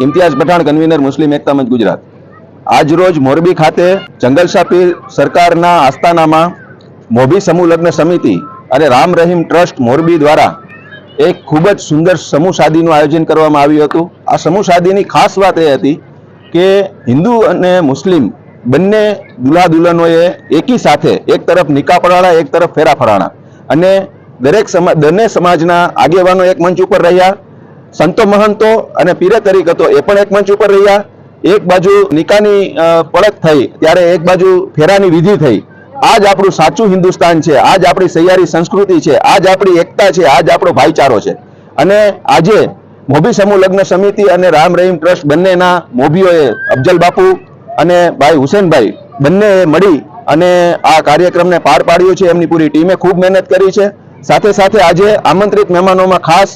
Imtiaz Pathan convener Muslim Ekta Manch, Gujarat. આજરોજ મોરબી ખાતે જંગલશાહ પીર સરકારના આસ્થાનામાં મોભી સમૂહ લગ્ન સમિતિ અને રામ રહીમ ટ્રસ્ટ મોરબી દ્વારા એક ખૂબ જ સુંદર સમૂહ શાદીનું આયોજન કરવામાં આવ્યું હતું. આ સમૂહ શાદીની ખાસ વાત એ હતી કે હિન્દુ અને મુસ્લિમ બંને દુલ્હા દુલ્હનોએ એકી સાથે એક તરફ નિકાહ પડાણા એક તરફ ફેરા ફરાણા અને દરેક સમાજ બંને સમાજના આગેવાનો એક મંચ ઉપર રહ્યા. સંતો મહંતો અને પીરે તરીકતો એ પણ એક મંચ ઉપર રહ્યા. એક બાજુ નિકાની પડક થઈ, ત્યારે એક બાજુ ફેરાની વિધિ થઈ. આજ આપણું સાચું હિન્દુસ્તાન છે, આજ આપણી સહિયારી સંસ્કૃતિ છે, આજ આપણી એકતા છે, આજ આપણો ભાઈચારો છે. અને આજે મોભી સમૂહ લગ્ન સમિતિ અને રામ રહીમ ટ્રસ્ટ બંનેના મોભીઓએ અફજલ બાપુ અને ભાઈ હુસેનભાઈ બંનેએ મળી અને આ કાર્યક્રમને પાર પાડ્યો છે. એમની પૂરી ટીમે ખૂબ મહેનત કરી છે. સાથે સાથે આજે આમંત્રિત મહેમાનોમાં ખાસ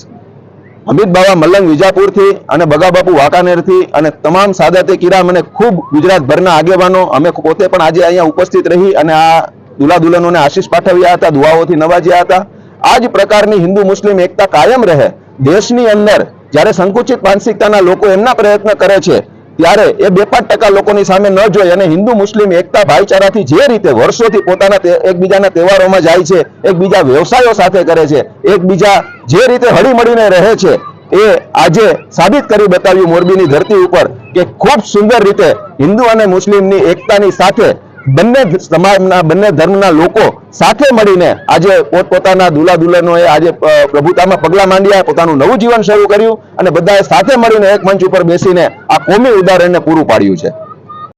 અમિત બાવા મલંગ વિજાપુરથી અને બગાબાપુ વાંકાનેરથી અને તમામ સાદાતે કિરામ અને ખૂબ ગુજરાતભરના આગેવાનો અમે પોતે પણ આજે અહીંયા ઉપસ્થિત રહી અને આ દુલા દુલ્હનોને આશીષ પાઠવ્યા હતા, દુઆઓથી નવાજ્યા હતા. આ જ પ્રકારની હિન્દુ મુસ્લિમ એકતા કાયમ રહે. દેશની અંદર જ્યારે સંકુચિત માનસિકતાના લોકો એમના પ્રયત્ન કરે છે ત્યારે એ બે પાંચ ટકા લોકોની સામે ન જોઈ અને હિન્દુ, મુસ્લિમ, એકતા ભાઈચારાથી જે રીતે વર્ષોથી પોતાના એકબીજાના તહેવારોમાં જાય છે, એકબીજા વ્યવસાયો સાથે કરે છે, એકબીજા જે રીતે હળીમળીને રહે છે, એ આજે સાબિત કરી બતાવ્યું મોરબીની ધરતી ઉપર કે ખૂબ સુંદર રીતે હિન્દુ અને મુસ્લિમની એકતાની સાથે બંને સમાજના, બંને ધર્મના લોકો સાથે મળીને આજે પોતપોતાના દુલા દુલનોએ આજે પ્રભુતામાં પગલા માંડ્યા, પોતાનું નવું જીવન શરૂ કર્યું અને બધાએ સાથે મળીને એક મંચ ઉપર બેસીને આ કોમી ઉદાહરણને પૂરું પાડ્યું છે.